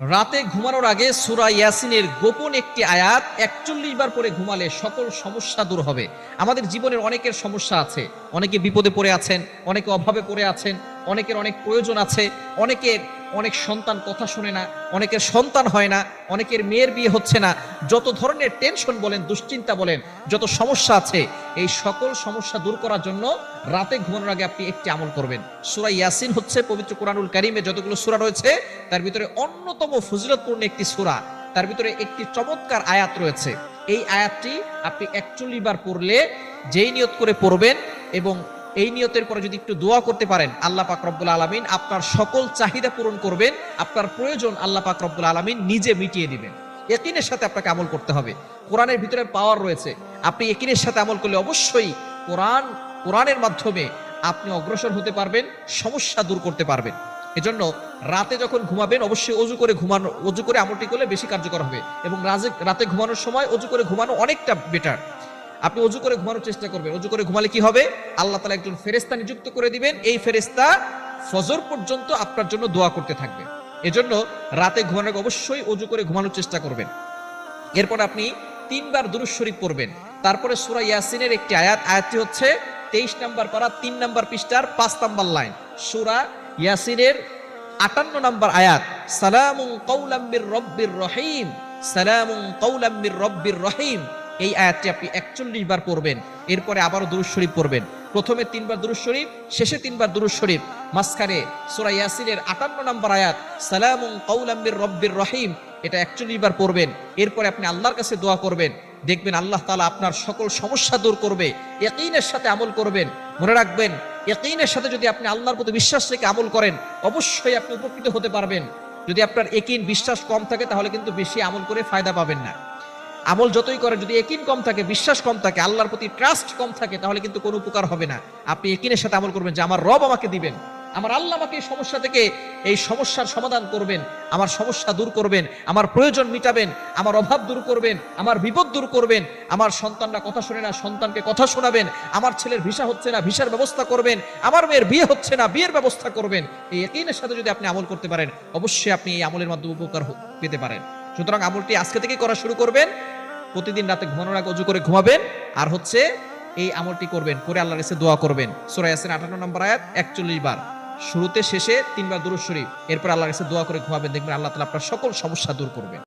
রাতে ঘুমানোর আগে সুরা ইয়াসিনের গোপন একটি আয়াত একচল্লিশ বার পরে ঘুমালে সকল সমস্যা দূর হবে। আমাদের জীবনের অনেকের সমস্যা আছে। অনেকে বিপদে পড়ে আছেন, অনেকে অভাবে পড়ে আছেন, অনেকের অনেক প্রয়োজন আছে, অনেকের অনেক সন্তান কথা শুনে না, অনেকের সন্তান হয় না, অনেকের মেয়ের বিয়ে হচ্ছে না। যত ধরনের টেনশন বলেন, দুশ্চিন্তা বলেন, যত সমস্যা আছে, এই সকল সমস্যা দূর করার জন্য রাতে ঘুমানোর আগে আপনি একটি আমল করবেন। সুরা ইয়াসিন হচ্ছে পবিত্র কোরআনুল কারিমে যতগুলো সূরা রয়েছে, তার ভিতরে অন্যতম ফজিলতপূর্ণ একটি সূরা। তার ভিতরে একটি চমৎকার আয়াত রয়েছে। এই আয়াতটি আপনি একচল্লিশ বার পড়লে যেই নিয়ত করে পড়বেন এবং এই নিয়তের পরে যদি একটু দোয়া করতে পারেন, আল্লাহ পাক রব্বুল আলমিন আপনার সকল চাহিদা পূরণ করবেন, আপনার প্রয়োজন আল্লাহ পাক রব্বুল আলমিন নিজে মিটিয়ে দিবেন। একিনের সাথে আপনাকে আমল করতে হবে। কোরআনের ভিতরে পাওয়ার রয়েছে। আপনি একিনের সাথে আমল করলে অবশ্যই কোরআন, কোরআনের মাধ্যমে আপনি অগ্রসর হতে পারবেন, সমস্যা দূর করতে পারবেন। এজন্য রাতে যখন ঘুমাবেন, অবশ্যই অজু করে ঘুমানো, অজু করে আমলটি করলে বেশি কার্যকর হবে। এবং রাতে ঘুমানোর সময় অজু করে ঘুমানো অনেকটা বেটার আপনি অজু করে ঘুমানোর চেষ্টা করবেন। অজু করে ঘুমালে কি হবে? আল্লাহ তালা একজন ফেরেস্তা নিযুক্ত করে দিবেন। এই ফেরেস্তা ফজর পর্যন্ত আপনার জন্য দোয়া করতে থাকবে। এজন্য রাতে ঘুমানোর অবশ্যই অজু করে ঘুমানোর চেষ্টা করবেন। এরপর আপনি তিনবার দুরুজ শরীফ পড়বেন। তারপরে সুরা ইয়াসিনের একটি আয়াত, আয়াতটি হচ্ছে তেইশ নাম্বার পারা, তিন নাম্বার পৃষ্ঠার পাঁচ নাম্বার লাইন। সুরা ইয়াসিনের আটান্ন নাম্বার আয়াত, সালামুন কৌলাম্বির রব্বির রহিম, সালামুন কৌলাম্বির রব্বির রহিম। এই আয়াতটি আপনি একচল্লিশ বার পড়বেন, এরপরে আবারও দুরুজ শরীফ পড়বেন। প্রথমে তিনবার দুরুজ শরীফ, শেষে তিনবার দুরুজ শরীফ। মাঝখানে সুরা ইয়াসিনের আটান্ন নম্বর আয়াত, সালামুন কৌলাম্বির রব্বির রহিম, এটা একচল্লিশ বার পড়বেন। এরপরে আপনি আল্লাহর কাছে দোয়া করবেন, দেখবেন আল্লাহ তাআলা আপনার সকল সমস্যা দূর করবে, ইয়াকিনের সাথে আমল করবেন। মনে রাখবেন, ইয়াকিনের সাথে যদি আপনি আল্লাহর প্রতি বিশ্বাস রেখে আমল করেন, অবশ্যই আপনি উপকৃত হতে পারবেন। যদি আপনার একিন বিশ্বাস কম থাকে, তাহলে কিন্তু বেশি আমল করে ফায়দা পাবেন না। আমল যতই করেন, যদি একিন কম থাকে, বিশ্বাস কম থাকে, আল্লাহর প্রতি ট্রাস্ট কম থাকে, তাহলে কিন্তু কোনো উপকার হবে না। আপনি একিনের সাথে আমল করবেন যে, আমার রব আমাকে দিবেন, আমার আল্লাহ আমাকে এই সমস্যা থেকে, এই সমস্যার সমাধান করবেন, আমার সমস্যা দূর করবেন, আমার প্রয়োজন মিটাবেন, আমার অভাব দূর করবেন, আমার বিপদ দূর করবেন, আমার সন্তানরা কথা শোনে না, সন্তানকে কথা শোনাবেন, আমার ছেলের ভিসা হচ্ছে না, ভিসার ব্যবস্থা করবেন, আমার মেয়ের বিয়ে হচ্ছে না, বিয়ের ব্যবস্থা করবেন। এই একিনের সাথে যদি আপনি আমল করতে পারেন, অবশ্যই আপনি এই আমলের মাধ্যমে উপকার পেতে পারেন। সুতরাং আমলটি আজকে থেকে করা শুরু করবেন। প্রতিদিন রাতে ঘুমানোর আগে অজু করে ঘুমাবেন। আর হচ্ছে এই আমলটি করবেন, করে আল্লাহর কাছে দোয়া করবেন। সূরা ইয়াসিন 58 নম্বর আয়াত 41 বার। শুরুতে শেষে তিনবার দুরূদ শরীফ, এরপর আল্লাহর কাছে দোয়া করে ঘুমাবেন, দেখবেন আল্লাহ তাআলা আপনার সকল সমস্যা দূর করবেন।